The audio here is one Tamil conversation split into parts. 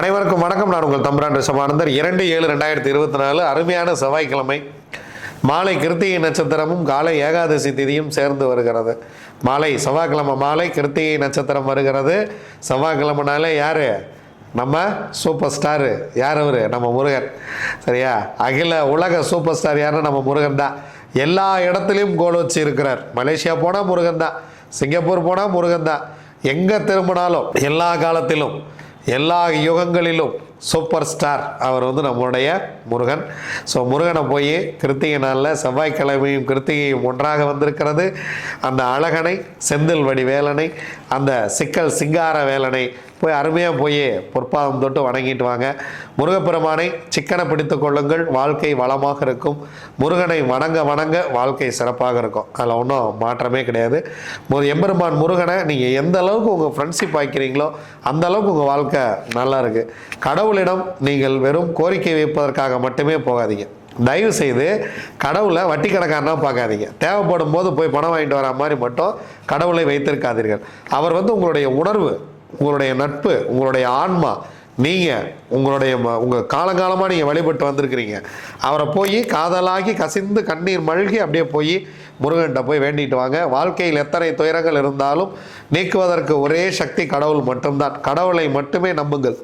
அனைவருக்கும் வணக்கம். நான் உங்கள் தம்பரான் சமானந்தர் இரண்டு ஏழு ரெண்டாயிரத்தி இருபத்தி நாலு அருமையான செவ்வாய்க்கிழமை. மாலை கிருத்திகை நட்சத்திரமும் காலை ஏகாதசி திதியும் சேர்ந்து வருகிறது. மாலை செவ்வாய்க்கிழமை மாலை கிருத்திகை நட்சத்திரம் வருகிறது. செவ்வாய்க்கிழமைனாலே யார்? நம்ம சூப்பர் ஸ்டாரு. யார் அவர்? நம்ம முருகன். சரியா? அகில உலக சூப்பர் ஸ்டார் யாருன்னா நம்ம முருகன் தான். எல்லா இடத்துலையும் கோல் வச்சு இருக்கிறார். மலேசியா போனால் முருகன் தான். சிங்கப்பூர் போனால் முருகன் தான். எங்கே திரும்பினாலும் எல்லா காலத்திலும் எல்லா யுகங்களிலும் சூப்பர் ஸ்டார் அவர் வந்து நம்மளுடைய முருகன். ஸோ முருகனை போய் கிருத்திகை நாளில் செவ்வாய்க்கிழமையும் கிருத்திகையும் ஒன்றாக வந்திருக்கிறது. அந்த அழகனை செந்தில் வடி வேலனை அந்த சிக்கல் சிங்கார வேலனை போய் அருமையாக போய் பொற்பாதம் தொட்டு வணங்கிட்டு வாங்க. முருகப்பெருமானை சிக்கனை பிடித்து கொள்ளுங்கள். வாழ்க்கை வளமாக இருக்கும். முருகனை வணங்க வணங்க வாழ்க்கை சிறப்பாக இருக்கும். அதில் ஒன்றும் மாற்றமே கிடையாது. ஒரு எம்பெருமான் முருகனை நீங்கள் எந்த அளவுக்கு உங்கள் ஃப்ரெண்ட்ஷிப் ஆக்கிறீங்களோ அந்த அளவுக்கு உங்கள் வாழ்க்கை நல்லா இருக்குது கடவுளிடம் நீங்கள் வெறும் கோரிக்கை வைப்பதற்காக மட்டுமே போகாதீங்க. தயவு செய்து கடவுளை வட்டி கணக்காரனா பார்க்காதீங்க. தேவைப்படும் போது போய் பணம் வாங்கிட்டு வர மாதிரி மட்டும் கடவுளை வைத்திருக்காதீர்கள். அவர் வந்து உங்களுடைய உணர்வு உங்களுடைய நட்பு உங்களுடைய ஆன்மா நீங்கள் உங்களுடைய ம- உங்கள் காலங்காலமாக நீங்கள் வழிபட்டு வந்திருக்கிறீங்க. அவரை போய் காதலாகி கசிந்து கண்ணீர் மழ்கி அப்படியே போய் முருகன்கிட்ட போய் வேண்டிட்டு வாங்க. வாழ்க்கையில் எத்தனை துயரங்கள் இருந்தாலும் நீக்குவதற்கு ஒரே சக்தி கடவுள் மட்டும்தான். கடவுளை மட்டுமே நம்புங்கள்.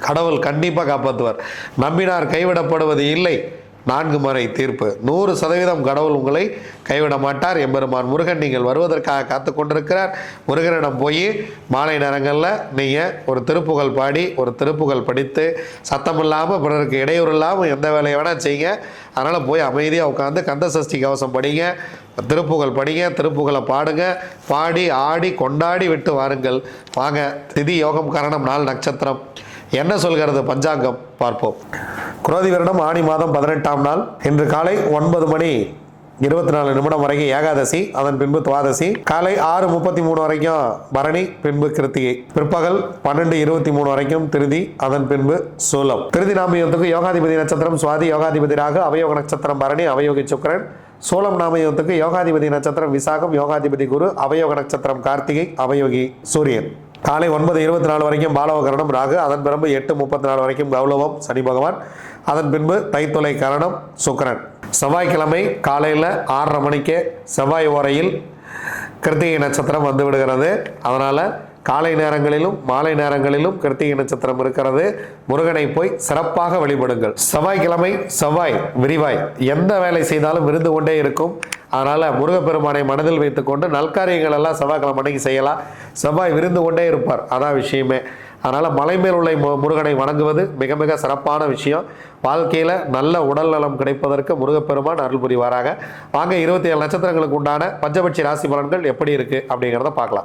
கடவுள் கண்டிப்பாக காப்பாற்றுவார். நம்பினார் கைவிடப்படுவது இல்லை. நான்கு முறை தீர்ப்பு. நூறு சதவீதம் கடவுள் உங்களை கைவிட மாட்டார். எம்பெருமான் முருகன் நீங்கள் வருவதற்காக காத்து கொண்டிருக்கிறார். முருகனிடம் போய் மாலை நேரங்களில் நீங்கள் ஒரு திருப்புகழ் பாடி ஒரு திருப்புகழ் படித்து சத்தம் இல்லாமல் பிறருக்கு இடையூறு இல்லாமல் எந்த வேலையை வேணால் செய்யுங்க. அதனால் போய் அமைதியாக உட்காந்து கந்த சஷ்டி கவசம் படிங்க திருப்புகழ் படிங்க திருப்புகழை பாடுங்க பாடி ஆடி கொண்டாடி விட்டு வாருங்கள். வாங்க திதி யோகம் காரணம் நாள் நட்சத்திரம். என்ன சொல்கிறது பஞ்சாங்கம்? பார்ப்போம். குரோதி வருடம் ஆணி மாதம் பதினெட்டாம் நாள். இன்று காலை ஒன்பது மணி இருபத்தி நாலு நிமிடம் வரைக்கும் ஏகாதசி அதன் பின்பு துவாதசி. காலை ஆறு முப்பத்தி மூணு வரைக்கும் பரணி பின்பு கிருத்திகை. பிற்பகல் பன்னெண்டு இருபத்தி மூணு வரைக்கும் திருதி அதன் பின்பு சூலம். திருதி நாமயத்துக்கு யோகாதிபதி நட்சத்திரம் சுவாதி யோகாதிபதி ராகு அவயோக நட்சத்திரம் பரணி அவயோகி சுக்கரன். சோழம் நாமயத்துக்கு யோகாதிபதி நட்சத்திரம் விசாகம் யோகாதிபதி குரு அவயோக நட்சத்திரம் கார்த்திகை அவயோகி சூரியன். காலை ஒன்பது இருபத்தி நாலு வரைக்கும் பாலவகரணம் ராகு அதன் பிறகு எட்டு முப்பத்தி நாலு வரைக்கும் கௌலவம் சனி பகவான். அதன் பின்பு தைத்துளை கரணம் சுக்கரன். செவ்வாய்க்கிழமை காலையில் ஆறரை மணிக்கு செவ்வாய் ஓரையில் கிருத்திகை நட்சத்திரம் வந்து விடுகிறது. அதனால் காலை நேரங்களிலும் மாலை நேரங்களிலும் கிருத்திகை நட்சத்திரம் இருக்கிறது. முருகனை போய் சிறப்பாக வழிபடுங்கள். செவ்வாய்க்கிழமை செவ்வாய் விரிவாய். எந்த வேலை செய்தாலும் விருந்து கொண்டே இருக்கும். அதனால் முருகப்பெருமானை மனதில் வைத்துக்கொண்டு நல்காரியங்கள் எல்லாம் செவ்வாய்க்கிழமை அன்னைக்கு செய்யலாம். செவ்வாய் விருந்து கொண்டே இருப்பார். அதான் விஷயமே. அதனால் மலை மேல் உள்ள மு- முருகனை வணங்குவது மிக மிக சிறப்பான விஷயம். வாழ்க்கையில் நல்ல உடல் நலம் கிடைப்பதற்கு முருகப்பெருமான் அருள் புரிவாராக. வாங்க இருபத்தி ஏழு நட்சத்திரங்களுக்கு உண்டான பஞ்சபட்சி ராசி பலன்கள் எப்படி இருக்குது அப்படிங்கிறத பார்க்கலாம்.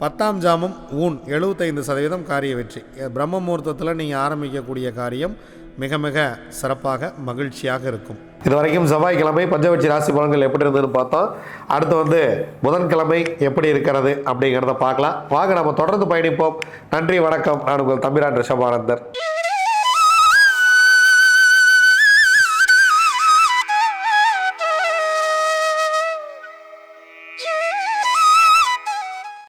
பத்தாம் ஜாமம் ஊன் எழுபத்தைந்து சதவீதம் காரிய வெற்றி. பிரம்ம முகூர்த்தத்தில் நீங்கள் ஆரம்பிக்கக்கூடிய காரியம் மிக மிக சிறப்பாக மகிழ்ச்சியாக இருக்கும். இது வரைக்கும் செவ்வாய்க்கிழமை பஞ்சவட்சி ராசி பலன்கள் எப்படி இருந்ததுன்னு பார்த்தோம் அடுத்து வந்து புதன்கிழமை எப்படி இருக்கிறது அப்படிங்கிறத பார்க்கலாம். வாங்க நம்ம தொடர்ந்து பயணிப்போம். நன்றி வணக்கம். நான் உங்கள் தம்பிரான் ரிஷபானந்தர்.